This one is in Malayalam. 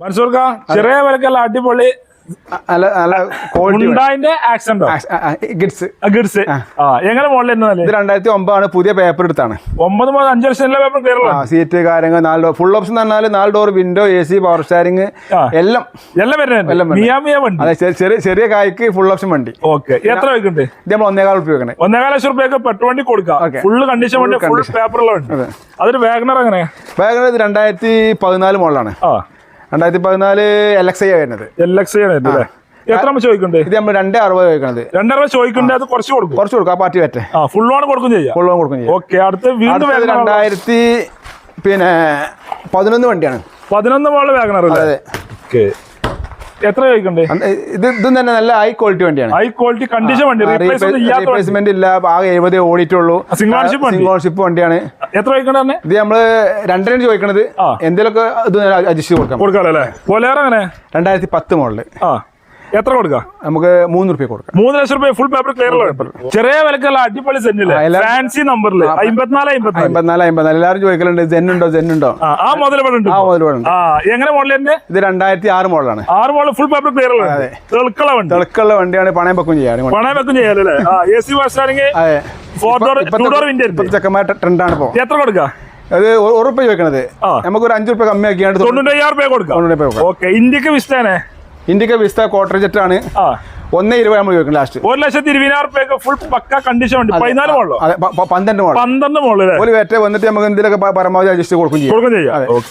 മനസ്സൂർക്ക? ചെറിയ വിലക്കല്ല അടിപൊളി. എങ്ങനെ എന്നല്ലേ ഇത് രണ്ടായിരത്തി ഒമ്പതാണ് പുതിയ പേപ്പർ എടുത്താണ്. ഒമ്പത് മുതൽ അഞ്ച് ലക്ഷം പേപ്പർ സീറ്റ് കാര്യങ്ങൾ നാല് ഡോർ ഫുൾ ഓപ്ഷൻ പറഞ്ഞാൽ നാല് door window A C power steering എല്ലാം. എല്ലാം വരുന്നുണ്ട്. അതെ ചെറിയ- ചെറിയ കായ്ക്ക് ഫുൾ ഓപ്ഷൻ വണ്ടി. ഓക്കെ. എത്ര വെക്കുന്നുണ്ട് ഇത് നമ്മൾ ഒന്നേകാൽ റുപ്യ വെക്കണേ. ഒന്നേകാല ലക്ഷം റുപ്യൊക്കെ പെട്രോൾ വണ്ടി കൊടുക്കാം. ഫുൾ ഫുള്ള് കണ്ടീഷൻ വണ്ടി ഫുൾ പേപ്പറുള്ള വണ്ടി. അതെ. അതൊരു വാഗണർ അങ്ങനെ വേഗനർ ഇത് രണ്ടായിരത്തി പതിനാല് മോഡലാണ് ആ. രണ്ടായിരത്തി പതിനാല് എൽ എക്സ് ഐ വരുന്നത്. എൽ എക്സ് ഐ അല്ലേ? എത്ര ചോദിക്കണ്ടേ? ഇത് നമ്മൾ രണ്ടേ അറുപത് ചോദിക്കുന്നത് രണ്ടര ചോദിക്കണ്ടേ? അത് കുറച്ച് കൊടുക്കും. കുറച്ച് കൊടുക്കും. ആ പാർട്ടി പറ്റേ ആ ഫുൾ ഓൺ കൊടുക്കും ചെയ്യാം. ഫുൾ ഓൺ കൊടുക്കും ചെയ്യാം. ഓക്കെ അടുത്ത വീണ്ടും രണ്ടായിരത്തി പിന്നെ പതിനൊന്ന് വണ്ടിയാണ്. പതിനൊന്ന് മോളിൽ വേഗണർ അതെ. ഓക്കെ എത്ര ചോദിക്കണ്ടേ? ഇത് ഇതും തന്നെ നല്ല ഹൈ ക്വാളിറ്റി വണ്ടിയാണ്. ഹൈ ക്വാളിറ്റി കണ്ടീഷൻ വണ്ടി. റീപ്ലേസ്മെന്റ് ഇല്ല. ആകെ എഴുപത് ഓടിയിട്ടുള്ളൂ. സിംഗോൺഷിപ്പ് വണ്ടിയാണ്. എത്ര ചോദിക്കണ്ടേ തന്നെ ഇത് നമ്മൾ രണ്ടരയാണ് ചോദിക്കണത്. എന്തെങ്കിലുമൊക്കെ ഇത് അഡ്ജസ്റ്റ് കൊടുക്കാം. കൊടുക്കാലോ അല്ലേ? കൊലേറെ എങ്ങനെ? രണ്ടായിരത്തി പത്ത് മോഡൽ. ആ. എത്ര കൊടുക്കാം? നമുക്ക് മൂന്ന് റുപ്യ കൊടുക്കാം. മൂന്ന് ലക്ഷം റുപ്യ ഫുൾ പേപ്പർ ക്ലിയർ ചെറിയ വിലക്കല്ല അടിപൊളി സെന്റിൽ ഫാൻസി നമ്പറിൽ അമ്പത്തിനാല് അമ്പത്തിനാല്. എല്ലാവരും ചോദിക്കലുണ്ട് ആ മുതൽ ഇവിടെ ഉണ്ട് ആ വേണം ആ എങ്ങനെ മോഡൽ തന്നെ ഇത് രണ്ടായിരത്തി ആറ് മോഡലാണ്. ആറ് മോഡൽ ഫുൾ പേപ്പർ ക്ലിയർ തെളുക്കള വണ്ടി. തെളുക്കുള്ള വണ്ടിയാണ് പണയം വെക്കും ചെയ്യാൻ പണയം വെക്കും ചെയ്യാൻ എ സി ബസ് ചെക്കന്മാരുടെ ട്രെൻഡാണ് ഇപ്പോൾ എത്ര അത് ചോദിക്കണത്. അഞ്ചു റുപ്യ കമ്മി തൊണ്ണൂറ്റയ്യായിരം രൂപ കൊടുക്കാം. ഓക്കെ. ഇന്ത്യയ്ക്ക് വിസ്താനെ ഇന്ത്യയ്ക്ക് വിസ്ത ക്വാർട്ടർ ജെറ്റ് ആണ്. ഒന്നേ ഇരുപത് നമ്മൾ ചോദിക്കണം ലാസ്റ്റ് ഒരു ലക്ഷത്തി ഇരുപതിനായിരം ഫുൾ പക്ക കണ്ടീഷൻ ഉണ്ട്. പതിനാല് പ- പന്ത്രണ്ട് മോഡൽ പന്ത്രണ്ട് മോളിൽ ഒരു വേറ്റ വന്നിട്ട് നമുക്ക് എന്തെങ്കിലുമൊക്കെ പരമാവധി അഡ്ജസ്റ്റ് കൊടുക്കും ചെയ്യും. കൊടുക്കും ചെയ്യാം.